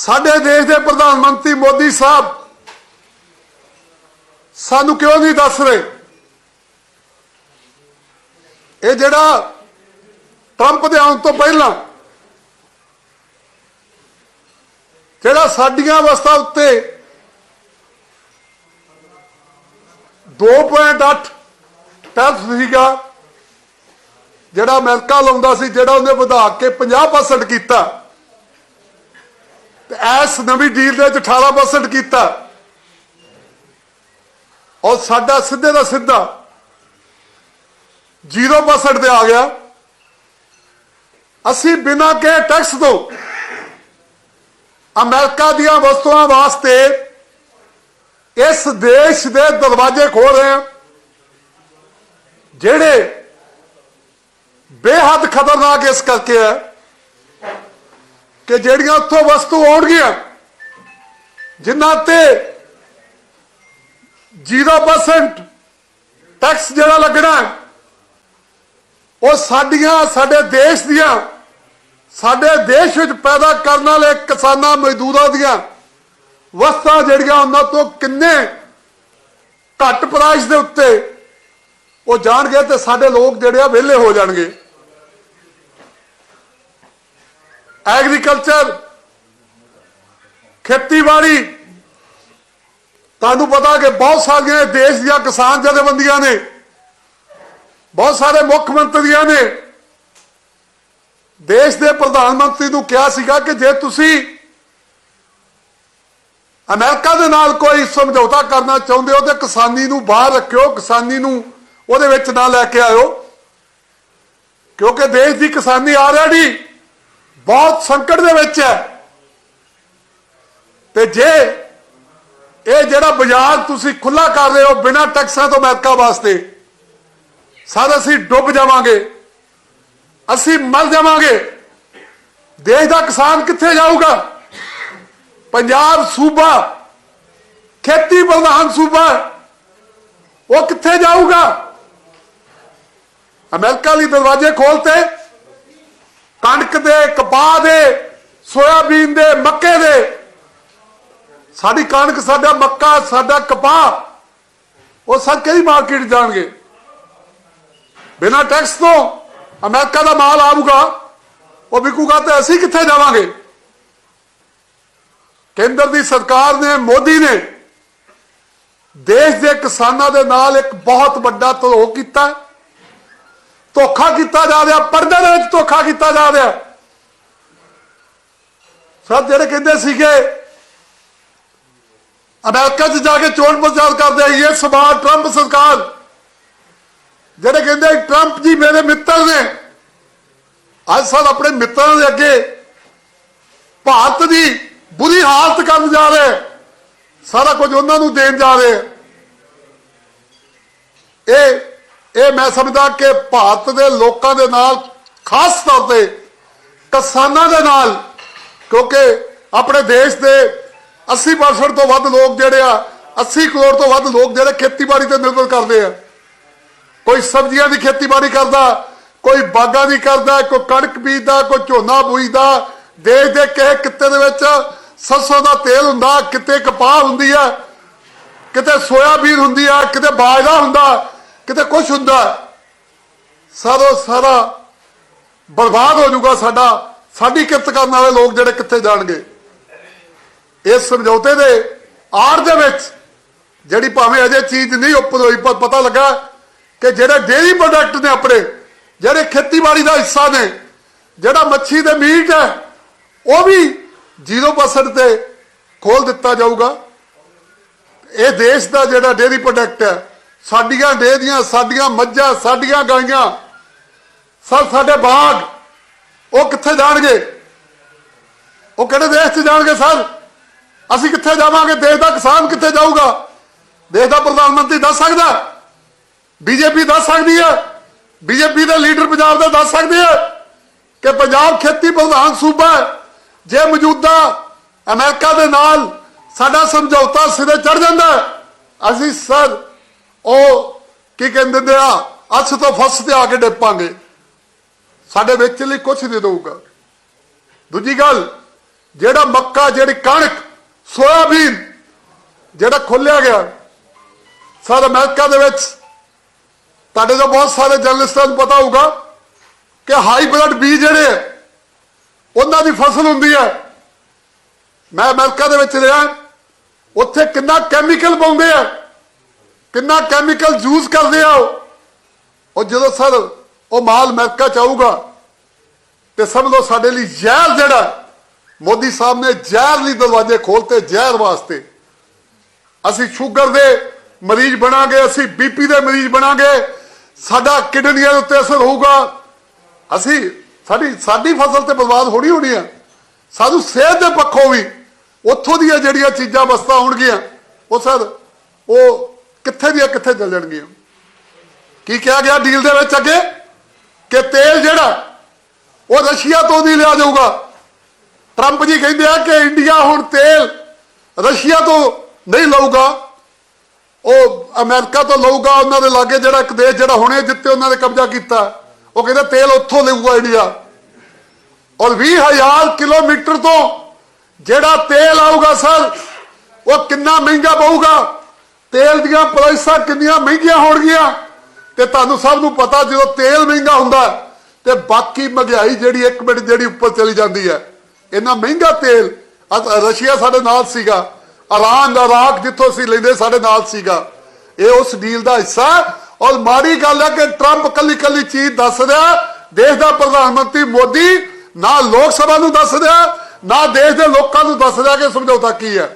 ਸਾਡੇ ਦੇਸ਼ ਦੇ ਪ੍ਰਧਾਨ ਮੰਤਰੀ ਮੋਦੀ ਸਾਹਿਬ ਸਾਨੂੰ ਕਿਉਂ ਨਹੀਂ ਦੱਸ ਰਹੇ? ਇਹ ਜਿਹੜਾ ਟਰੰਪ ਦੇ ਆਉਣ ਤੋਂ ਪਹਿਲਾਂ ਜਿਹੜਾ ਸਾਡੀਆਂ ਅਵਸਥਾ ਉੱਤੇ 2.8 ਟੈਕਸ ਸੀਗਾ, ਜਿਹੜਾ ਅਮਰੀਕਾ ਲਾਉਂਦਾ ਸੀ, ਜਿਹੜਾ ਉਹਨੇ ਵਧਾ ਕੇ 50% ਕੀਤਾ ਤੇ ਐਸ ਨਵੀਂ ਡੀਲ ਦੇ ਵਿੱਚ 18% ਕੀਤਾ। ਔਰ ਸਾਡਾ ਸਿੱਧੇ ਦਾ ਸਿੱਧਾ 0% ਤੇ ਆ ਗਿਆ। ਅਸੀਂ ਬਿਨਾਂ ਕੇ ਟੈਕਸ ਤੋਂ ਅਮਰੀਕਾ ਦੀਆਂ ਵਸਤੂਆਂ ਵਾਸਤੇ ਇਸ ਦੇਸ਼ ਦੇ ਦਰਵਾਜ਼ੇ ਖੋਲ ਰਹੇ ਹਾਂ, ਜਿਹੜੇ ਬੇਹੱਦ ਖਤਰਨਾਕ ਇਸ ਕਰਕੇ ਹੈ। ਕਿ ਜਿਹੜੀਆਂ ਉੱਥੋਂ ਵਸਤੂ ਆਉਣਗੀਆਂ, ਜਿਨ੍ਹਾਂ ਤੇ 0% ਟੈਕਸ ਜਿਹੜਾ ਲੱਗਣਾ, ਉਹ ਸਾਡੀਆਂ, ਸਾਡੇ ਦੇਸ਼ ਦੀਆਂ, ਸਾਡੇ ਦੇਸ਼ ਵਿੱਚ ਪੈਦਾ ਕਰਨ ਵਾਲੇ ਕਿਸਾਨਾਂ, ਮਜ਼ਦੂਰਾਂ ਦੀਆਂ ਵਸਤਾਂ ਜਿਹੜੀਆਂ ਉਹਨਾਂ ਤੋਂ ਕਿੰਨੇ ਘੱਟ ਪ੍ਰਾਈਸ ਦੇ ਉੱਤੇ ਉਹ ਜਾਣਗੇ ਤੇ ਸਾਡੇ ਲੋਕ ਜਿਹੜੇ ਆ ਵਿਹਲੇ ਹੋ ਜਾਣਗੇ। ਐਗਰੀਕਲਚਰ, ਖੇਤੀਬਾੜੀ। ਤੁਹਾਨੂੰ ਪਤਾ ਕਿ ਬਹੁਤ ਸਾਰੀਆਂ ਦੇਸ਼ ਦੀਆਂ ਕਿਸਾਨ ਜਥੇਬੰਦੀਆਂ ਨੇ, ਬਹੁਤ ਸਾਰੇ ਮੁੱਖ ਮੰਤਰੀਆਂ ਨੇ। ਦੇਸ਼ ਦੇ ਪ੍ਰਧਾਨ ਮੰਤਰੀ ਨੂੰ ਕਿਹਾ ਸੀਗਾ ਕਿ ਜੇ ਤੁਸੀਂ ਅਮਰੀਕਾ ਦੇ ਨਾਲ ਕੋਈ ਸਮਝੌਤਾ ਕਰਨਾ ਚਾਹੁੰਦੇ ਹੋ ਤੇ ਕਿਸਾਨੀ ਨੂੰ ਬਾਹਰ ਰੱਖਿਓ, ਕਿਸਾਨੀ ਨੂੰ ਉਹਦੇ ਵਿੱਚ ਨਾ ਲੈ ਕੇ ਆਇਓ, ਕਿਉਂਕਿ ਦੇਸ਼ ਦੀ ਕਿਸਾਨੀ ਆਲਰੇਡੀ ਬਹੁਤ ਸੰਕਟ ਦੇ ਵਿੱਚ ਹੈ। ਤੇ ਜੇ ਇਹ ਜਿਹੜਾ ਬਾਜ਼ਾਰ ਤੁਸੀਂ ਖੁੱਲਾ ਕਰ ਰਹੇ ਹੋ ਬਿਨਾਂ ਟੈਕਸਾਂ ਤੋਂ ਅਮਰੀਕਾ ਵਾਸਤੇ, ਸਾਰੇ ਅਸੀਂ ਡੁੱਬ ਜਾਵਾਂਗੇ, ਅਸੀਂ ਮਰ ਜਾਵਾਂਗੇ। ਦੇਸ਼ ਦਾ ਕਿਸਾਨ ਕਿੱਥੇ ਜਾਊਗਾ? ਪੰਜਾਬ ਸੂਬਾ, ਖੇਤੀ ਪ੍ਰਧਾਨ ਸੂਬਾ, ਉਹ ਕਿੱਥੇ ਜਾਊਗਾ? ਅਮਰੀਕਾ ਲਈ ਦਰਵਾਜ਼ੇ ਖੋਲਤੇ ਕਣਕ ਦੇ, ਕਪਾਹ ਦੇ, ਸੋਇਆਬੀਨ ਦੇ, ਮੱਕੇ ਦੇ। ਸਾਡੀ ਕਣਕ, ਸਾਡਾ ਮੱਕਾ, ਸਾਡਾ ਕਪਾਹ, ਉਹ ਸਭ ਕਿਹੜੀ ਮਾਰਕੀਟ ਜਾਣਗੇ? ਬਿਨਾਂ ਟੈਕਸ ਤੋਂ ਅਮਰੀਕਾ ਦਾ ਮਾਲ ਆਊਗਾ, ਉਹ ਵਿਕੂਗਾ ਤੇ ਅਸੀਂ ਕਿੱਥੇ ਜਾਵਾਂਗੇ? ਕੇਂਦਰ ਦੀ ਸਰਕਾਰ ਨੇ, ਮੋਦੀ ਨੇ ਦੇਸ਼ ਦੇ ਕਿਸਾਨਾਂ ਦੇ ਨਾਲ ਇੱਕ ਬਹੁਤ ਵੱਡਾ ਧੋਖਾ ਕੀਤਾ। ਹੈ। ਧੋਖਾ ਕੀਤਾ ਜਾ ਰਿਹਾ, ਪਰਦੇ ਦੇ ਵਿੱਚ ਧੋਖਾ ਕੀਤਾ ਜਾ ਰਿਹਾ। ਸਭ ਜਿਹੜੇ ਕਹਿੰਦੇ ਸੀਗੇ, ਅਮਰੀਕਾ 'ਚ ਜਾ ਕੇ ਚੋਣ ਪ੍ਰਚਾਰ ਕਰਦੇ ਇਹ ਸਮਾਜ ਟਰੰਪ ਸਰਕਾਰ। ਜਿਹੜੇ ਕਹਿੰਦੇ ਟਰੰਪ ਜੀ ਮੇਰੇ ਮਿੱਤਰ ਨੇ, ਅੱਜ ਸਾਲ ਆਪਣੇ ਮਿੱਤਰਾਂ ਦੇ ਅੱਗੇ ਭਾਰਤ ਦੀ ਬੁਰੀ ਹਾਲਤ ਕਰਨ ਜਾ ਰਹੇ, ਸਾਰਾ ਕੁਝ ਉਹਨਾਂ ਨੂੰ ਦੇਣ ਜਾ ਰਹੇ। ਇਹ ਇਹ ਮੈਂ ਸਮਝਦਾ ਕਿ ਭਾਰਤ ਦੇ ਲੋਕਾਂ ਦੇ ਨਾਲ, ਖਾਸ ਤੌਰ ਤੇ ਕਿਸਾਨਾਂ ਦੇ ਨਾਲ, ਕਿਉਂਕਿ ਆਪਣੇ ਦੇਸ਼ ਦੇ 80% ਤੋਂ ਵੱਧ ਲੋਕ ਜਿਹੜੇ ਆ 80 ਕਰੋੜ ਤੋਂ ਵੱਧ ਲੋਕ ਜਿਹੜੇ ਖੇਤੀਬਾੜੀ ਤੇ ਨਿਰਭਰ ਕਰਦੇ ਆ। ਕੋਈ ਸਬਜ਼ੀਆਂ ਦੀ ਖੇਤੀਬਾੜੀ ਕਰਦਾ, ਕੋਈ ਬਾਗਾਂ ਦੀ ਕਰਦਾ, ਕੋਈ ਕਣਕ ਬੀਜਦਾ, ਕੋਈ ਝੋਨਾ ਬੂਝਦਾ ਦੇਸ਼ ਦੇ ਕਿਸੇ ਕਿੱਤੇ ਦੇ ਵਿੱਚ ਸਰਸੋਂ ਦਾ ਤੇਲ ਹੁੰਦਾ, ਕਿਤੇ ਕਪਾਹ ਹੁੰਦੀ ਆ, ਕਿਤੇ ਸੋਇਆਬੀਨ ਹੁੰਦੀ ਆ, ਕਿਤੇ ਬਾਜਰਾ ਹੁੰਦਾ ਕਿਤੇ ਕੁਝ ਹੁੰਦਾ, ਸਾਰਾ ਸਾਰਾ ਬਰਬਾਦ ਹੋ ਜਾਊਗਾ ਸਾਡਾ, ਸਾਡੀ ਕਿਰਤ ਕਰਨ ਵਾਲੇ ਲੋਕ ਜਿਹੜੇ ਕਿੱਥੇ ਜਾਣਗੇ? ਇਸ ਸਮਝੌਤੇ ਦੇ ਆੜ ਦੇ ਵਿੱਚ ਜਿਹੜੀ ਭਾਵੇਂ ਅਜੇ ਚੀਜ਼ ਨਹੀਂ ਉੱਪਰ ਹੋਈ, ਪਰ ਪਤਾ ਲੱਗਾ ਕਿ ਜਿਹੜੇ ਡੇਰੀ ਪ੍ਰੋਡਕਟ ਨੇ ਆਪਣੇ, ਜਿਹੜੇ ਖੇਤੀਬਾੜੀ ਦਾ ਹਿੱਸਾ ਨੇ, ਜਿਹੜਾ ਮੱਛੀ ਦੇ ਮੀਟ ਹੈ, ਉਹ ਵੀ 0% ਤੇ ਖੋਲ ਦਿੱਤਾ ਜਾਊਗਾ। ਇਹ ਦੇਸ਼ ਦਾ ਜਿਹੜਾ ਡੇਰੀ ਪ੍ਰੋਡਕਟ ਹੈ ਸਾਡੀਆਂ ਡੇਰੀਆਂ ਸਾਡੀਆਂ ਮੱਝਾਂ, ਸਾਡੀਆਂ ਗਾਈਆਂ, ਸਭ ਸਾਡੇ ਬਾਗ, ਉਹ ਕਿੱਥੇ ਜਾਣਗੇ? ਉਹ ਕਿਹੜੇ ਦੇਸ਼ 'ਚ ਜਾਣਗੇ ਸਰ? ਅਸੀਂ ਕਿੱਥੇ ਜਾਵਾਂਗੇ? ਦੇਸ਼ ਦਾ ਕਿਸਾਨ ਕਿੱਥੇ ਜਾਊਗਾ? ਦੇਸ਼ ਦਾ ਪ੍ਰਧਾਨ ਮੰਤਰੀ ਦੱਸ ਸਕਦਾ? ਬੀਜੇਪੀ ਦੱਸ ਸਕਦੀ ਹੈ? ਬੀਜੇਪੀ ਦੇ ਲੀਡਰ ਪੰਜਾਬ ਦਾ ਦੱਸ ਸਕਦੇ ਆ ਕਿ ਪੰਜਾਬ ਖੇਤੀ ਪ੍ਰਧਾਨ ਸੂਬਾ ਹੈ? ਜੇ ਮੌਜੂਦਾ ਅਮਰੀਕਾ ਦੇ ਨਾਲ ਸਾਡਾ ਸਮਝੌਤਾ ਸਿਰੇ ਚੜ ਜਾਂਦਾ ਅਸੀਂ ਸਰ ਉਹ ਕੀ ਕਹਿੰਦੇ ਨੇ ਆ? ਅੱਛ ਤੋਂ ਫਸ ਤੇ ਆ ਕੇ ਡਿੱਪਾਂਗੇ। ਸਾਡੇ ਵਿੱਚ ਲਈ ਕੁਝ ਦੇ ਦਊਗਾ। ਦੂਜੀ ਗੱਲ ਜਿਹੜਾ ਮੱਕਾ ਜਿਹੜੀ ਕਣਕ ਸੋਇਆਬੀਨ ਜਿਹੜਾ ਖੋਲਿਆ ਗਿਆ ਸਰ ਅਮਰੀਕਾ ਦੇ ਵਿੱਚ ਤੁਹਾਡੇ ਤੋਂ ਬਹੁਤ ਸਾਰੇ ਜਰਨਲਿਸਟਾਂ ਨੂੰ ਪਤਾ ਹੋਊਗਾ ਕਿ ਹਾਈਬ੍ਰਿਡ ਬੀਜ ਜਿਹੜੇ ਆ, ਉਹਨਾਂ ਦੀ ਫਸਲ ਹੁੰਦੀ ਹੈ ਮੈਂ ਅਮਰੀਕਾ ਦੇ ਵਿੱਚ ਰਿਹਾ ਉੱਥੇ ਕਿੰਨਾ ਕੈਮੀਕਲ ਪਾਉਂਦੇ ਆ। ਕਿੰਨਾ ਕੈਮੀਕਲ ਯੂਜ਼ ਕਰਦੇ ਆ ਉਹ? ਜਦੋਂ ਸਰ ਉਹ ਮਾਲ ਅਮਰੀਕਾ ਚ ਆਊਗਾ, ਤੇ ਸਮਝ ਲਓ ਸਾਡੇ ਲਈ ਜ਼ਹਿਰ ਜਿਹੜਾ ਮੋਦੀ ਸਾਹਿਬ ਨੇ ਜ਼ਹਿਰ ਲਈ ਦਰਵਾਜ਼ੇ ਖੋਲਤੇ ਜ਼ਹਿਰ ਵਾਸਤੇ। ਅਸੀਂ ਸ਼ੂਗਰ ਦੇ ਮਰੀਜ਼ ਬਣਾਂਗੇ, ਅਸੀਂ ਬੀਪੀ ਦੇ ਮਰੀਜ਼ ਬਣਾਂਗੇ, ਸਾਡਾ ਕਿਡਨੀਆਂ ਦੇ ਉੱਤੇ ਅਸਰ ਹੋਊਗਾ। ਅਸੀਂ ਸਾਡੀ ਸਾਡੀ ਫਸਲ ਤੇ ਬਰਬਾਦ ਹੋਣੀ ਹੋਣੀ ਆ। ਸਾਨੂੰ ਸਿਹਤ ਦੇ ਪੱਖੋਂ ਵੀ ਉੱਥੋਂ ਦੀਆਂ ਜਿਹੜੀਆਂ ਚੀਜ਼ਾਂ ਵਸਤਾਂ ਹੋਣਗੀਆਂ, ਉਹ ਸਰ ਉਹ ਕਿੱਥੇ ਦੀਆਂ ਕਿੱਥੇ ਚੱਲ ਜਾਣਗੀਆਂ ਕੀ ਕਿਹਾ ਗਿਆ ਡੀਲ ਦੇ ਵਿੱਚ ਅੱਗੇ? ਕਿ ਤੇਲ ਜਿਹੜਾ, ਉਹ ਰਸ਼ੀਆ ਤੋਂ ਨਹੀਂ ਲਿਆ ਜਾਊਗਾ। ਟਰੰਪ ਜੀ ਕਹਿੰਦੇ ਆ ਕਿ ਇੰਡੀਆ ਹੁਣ ਤੇਲ ਰਸ਼ੀਆ ਤੋਂ ਨਹੀਂ ਲਊਗਾ। ਉਹ ਅਮਰੀਕਾ ਤੋਂ ਲਊਗਾ ਉਹਨਾਂ ਦੇ ਲਾਗੇ ਜਿਹੜਾ ਇੱਕ ਦੇਸ਼ ਜਿਹੜਾ ਹੁਣੇ ਜਿੱਤੇ ਉਹਨਾਂ ਨੇ ਕਬਜ਼ਾ ਕੀਤਾ। ਉਹ ਕਹਿੰਦੇ ਤੇਲ ਉੱਥੋਂ ਲਊਗਾ ਇੰਡੀਆ। ਔਰ 20000 ਕਿਲੋਮੀਟਰ ਤੋਂ ਜਿਹੜਾ ਤੇਲ ਆਊਗਾ ਸਰ, ਉਹ ਕਿੰਨਾ ਮਹਿੰਗਾ ਪਊਗਾ? ਤੇਲ ਦੀਆਂ ਪ੍ਰਾਈਸਾਂ ਕਿੰਨੀਆਂ ਮਹਿੰਗੀਆਂ ਹੋਣਗੀਆਂ? ਤੇ ਤੁਹਾਨੂੰ ਸਭ ਨੂੰ ਪਤਾ, ਜਦੋਂ ਤੇਲ ਮਹਿੰਗਾ ਹੁੰਦਾ ਤੇ ਬਾਕੀ ਮਹਿੰਗਾਈ ਜਿਹੜੀ ਇੱਕ ਮਿੰਟ ਜਿਹੜੀ ਉੱਪਰ ਚਲੀ ਜਾਂਦੀ ਹੈ, ਇੰਨਾ ਮਹਿੰਗਾ ਤੇਲ ਰਸ਼ੀਆ ਸਾਡੇ ਨਾਲ ਸੀਗਾ, ਇਰਾਨ ਦਾ ਇਰਾਕ ਜਿੱਥੋਂ ਅਸੀਂ ਲੈਂਦੇ ਸਾਡੇ ਨਾਲ ਸੀਗਾ। ਇਹ ਉਸ ਡੀਲ ਦਾ ਹਿੱਸਾ ਔਰ ਮਾੜੀ ਗੱਲ ਹੈ ਕਿ ਟਰੰਪ ਕੱਲੀ ਕੱਲੀ ਚੀਜ਼ ਦੱਸ ਰਿਹਾ ਦੇਸ਼ ਦਾ ਪ੍ਰਧਾਨ ਮੰਤਰੀ ਮੋਦੀ ਨਾ ਲੋਕ ਸਭਾ ਨੂੰ ਦੱਸ ਰਿਹਾ ਨਾ ਦੇਸ਼ ਦੇ ਲੋਕਾਂ ਨੂੰ ਦੱਸ ਰਿਹਾ ਕਿ ਸਮਝੌਤਾ ਕੀ ਹੈ।